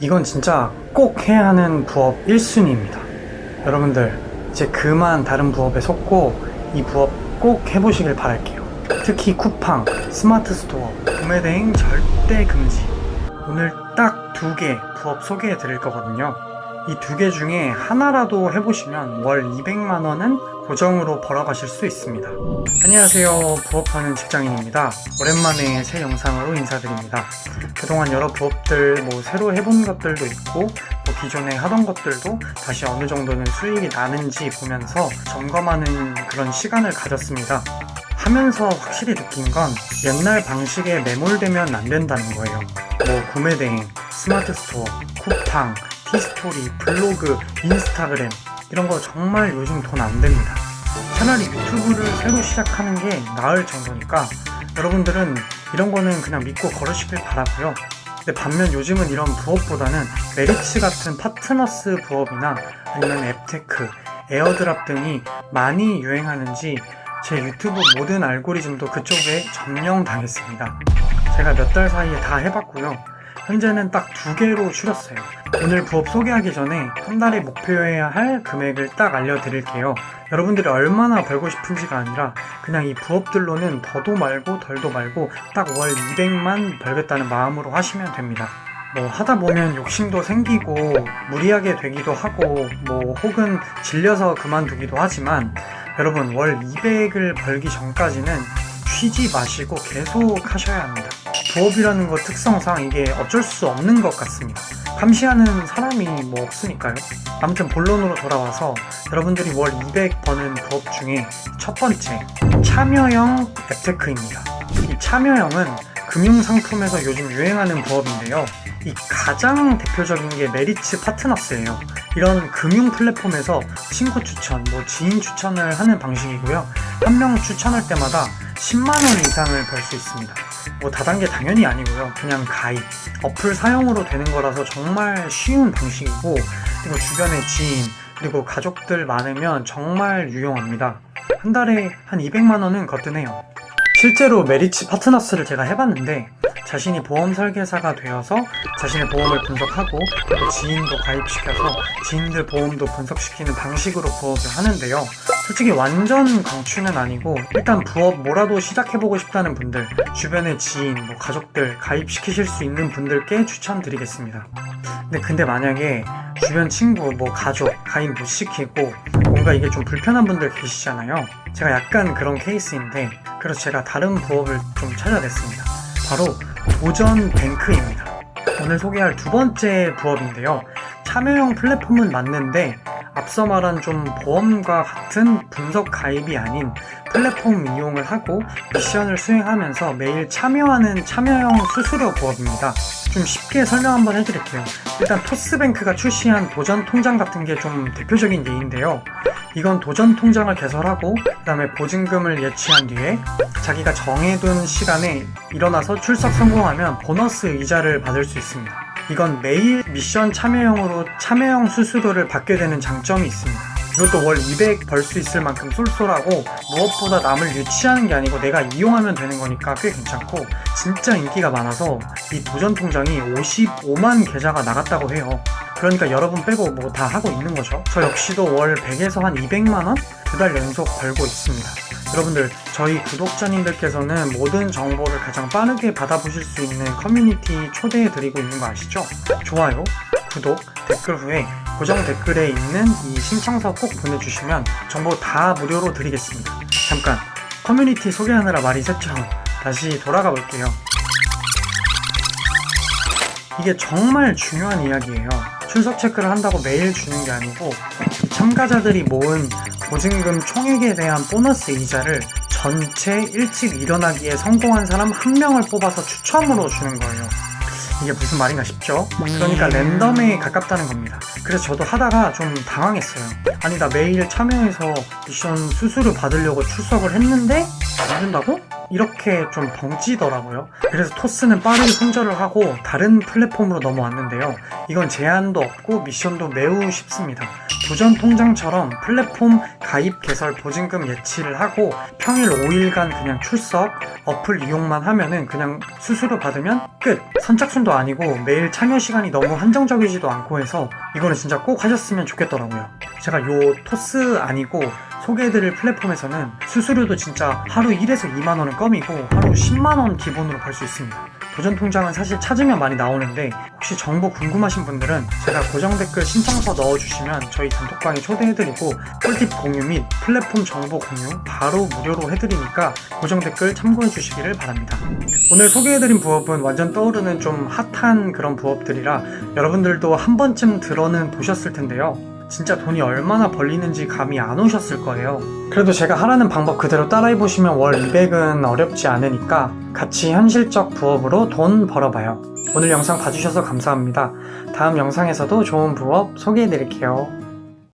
이건 진짜 꼭 해야 하는 부업 1순위입니다. 여러분들, 이제 그만 다른 부업에 속고 이 부업 꼭 해보시길 바랄게요. 특히 쿠팡, 스마트 스토어, 구매 대행 절대 금지. 오늘 딱 두 개 부업 소개해 드릴 거거든요. 이 두 개 중에 하나라도 해보시면 월 200만원은 고정으로 벌어가실 수 있습니다. 안녕하세요. 부업하는 직장인입니다. 오랜만에 새 영상으로 인사드립니다. 그동안 여러 부업들, 뭐 새로 해본 것들도 있고, 뭐 기존에 하던 것들도 다시 어느 정도는 수익이 나는지 보면서 점검하는 그런 시간을 가졌습니다. 하면서 확실히 느낀 건 옛날 방식에 매몰되면 안 된다는 거예요. 뭐 구매 대행, 스마트 스토어, 쿠팡, 티스토리, 블로그, 인스타그램 이런 거 정말 요즘 돈 안 됩니다. 차라리 유튜브를 새로 시작하는 게 나을 정도니까 여러분들은 이런 거는 그냥 믿고 걸으시길 바라고요. 근데 반면 요즘은 이런 부업보다는 메리츠 같은 파트너스 부업이나 아니면 앱테크, 에어드랍 등이 많이 유행하는지 제 유튜브 모든 알고리즘도 그쪽에 점령당했습니다. 제가 몇 달 사이에 다 해봤고요. 현재는 딱 두 개로 줄였어요. 오늘 부업 소개하기 전에 한 달에 목표해야 할 금액을 딱 알려드릴게요. 여러분들이 얼마나 벌고 싶은지가 아니라 그냥 이 부업들로는 더도 말고 덜도 말고 딱 월 200만 벌겠다는 마음으로 하시면 됩니다. 뭐 하다 보면 욕심도 생기고 무리하게 되기도 하고 뭐 혹은 질려서 그만두기도 하지만 여러분 월 200을 벌기 전까지는 쉬지 마시고 계속 하셔야 합니다. 부업이라는 것 특성상 이게 어쩔 수 없는 것 같습니다. 감시하는 사람이 뭐 없으니까요. 아무튼 본론으로 돌아와서 여러분들이 월 200 버는 부업 중에 첫 번째 참여형 앱테크입니다. 이 참여형은 금융 상품에서 요즘 유행하는 부업인데요. 이 가장 대표적인 게 메리츠 파트너스예요. 이런 금융 플랫폼에서 친구 추천, 뭐 지인 추천을 하는 방식이고요. 한 명 추천할 때마다 10만 원 이상을 벌 수 있습니다. 뭐 다단계 당연히 아니고요. 그냥 가입. 어플 사용으로 되는 거라서 정말 쉬운 방식이고 그리고 주변에 지인 그리고 가족들 많으면 정말 유용합니다. 한 달에 한 200만 원은 거뜬해요. 실제로 메리츠 파트너스를 제가 해봤는데 자신이 보험 설계사가 되어서 자신의 보험을 분석하고 또 지인도 가입시켜서 지인들 보험도 분석시키는 방식으로 부업을 하는데요. 솔직히 완전 강추는 아니고 일단 부업 뭐라도 시작해보고 싶다는 분들 주변의 지인, 뭐 가족들 가입시키실 수 있는 분들께 추천드리겠습니다. 근데 근데 만약에 주변 친구, 뭐 가족 가입 못 시키고 뭔가 이게 좀 불편한 분들 계시잖아요. 제가 약간 그런 케이스인데 그래서 제가 다른 부업을 좀 찾아냈습니다. 바로 도전 뱅크입니다. 오늘 소개할 두 번째 부업인데요. 참여형 플랫폼은 맞는데 앞서 말한 좀 보험과 같은 분석 가입이 아닌 플랫폼 이용을 하고 미션을 수행하면서 매일 참여하는 참여형 수수료 부업입니다. 좀 쉽게 설명 한번 해드릴게요. 일단 토스뱅크가 출시한 도전 통장 같은 게 좀 대표적인 예인데요. 이건 도전 통장을 개설하고 그다음에 보증금을 예치한 뒤에 자기가 정해둔 시간에 일어나서 출석 성공하면 보너스 이자를 받을 수 있습니다. 이건 매일 미션 참여형으로 참여형 수수료를 받게 되는 장점이 있습니다. 이것도 월 200 벌 수 있을 만큼 쏠쏠하고 무엇보다 남을 유치하는 게 아니고 내가 이용하면 되는 거니까 꽤 괜찮고 진짜 인기가 많아서 이 도전 통장이 55만 계좌가 나갔다고 해요. 그러니까 여러분 빼고 뭐 다 하고 있는 거죠. 저 역시도 월 100에서 한 200만 원 두 달 연속 벌고 있습니다. 여러분들 저희 구독자님들께서는 모든 정보를 가장 빠르게 받아보실 수 있는 커뮤니티 초대해 드리고 있는 거 아시죠? 좋아요, 구독, 댓글 후에 고정 댓글에 있는 이 신청서 꼭 보내주시면 정보 다 무료로 드리겠습니다. 잠깐 커뮤니티 소개하느라 말이 샜죠. 다시 돌아가 볼게요. 이게 정말 중요한 이야기예요. 출석 체크를 한다고 매일 주는 게 아니고 참가자들이 모은 보증금 총액에 대한 보너스 이자를 전체 일찍 일어나기에 성공한 사람 한 명을 뽑아서 추첨으로 주는 거예요. 이게 무슨 말인가 싶죠? 그러니까 랜덤에 가깝다는 겁니다. 그래서 저도 하다가 좀 당황했어요. 아니, 나 매일 참여해서 미션 수수료 받으려고 출석을 했는데, 안 준다고? 이렇게 좀 벙찌더라고요. 그래서 토스는 빠르게 손절을 하고 다른 플랫폼으로 넘어왔는데요. 이건 제한도 없고 미션도 매우 쉽습니다. 도전 통장처럼 플랫폼 가입 개설 보증금 예치를 하고 평일 5일간 그냥 출석, 어플 이용만 하면은 그냥 수수료 받으면 끝! 선착순도 아니고 매일 참여 시간이 너무 한정적이지도 않고 해서 이거는 진짜 꼭 하셨으면 좋겠더라고요. 제가 요 토스 아니고 소개해드릴 플랫폼에서는 수수료도 진짜 하루 1에서 2만 원은 껌이고 하루 10만 원 기본으로 벌 수 있습니다. 도전 통장은 사실 찾으면 많이 나오는데 혹시 정보 궁금하신 분들은 제가 고정 댓글 신청서 넣어주시면 저희 단톡방에 초대해드리고 꿀팁 공유 및 플랫폼 정보 공유 바로 무료로 해드리니까 고정 댓글 참고해 주시기를 바랍니다. 오늘 소개해드린 부업은 완전 떠오르는 좀 핫한 그런 부업들이라 여러분들도 한 번쯤 들어는 보셨을 텐데요. 진짜 돈이 얼마나 벌리는지 감이 안 오셨을 거예요. 그래도 제가 하라는 방법 그대로 따라해보시면 월 200은 어렵지 않으니까 같이 현실적 부업으로 돈 벌어봐요. 오늘 영상 봐주셔서 감사합니다. 다음 영상에서도 좋은 부업 소개해드릴게요.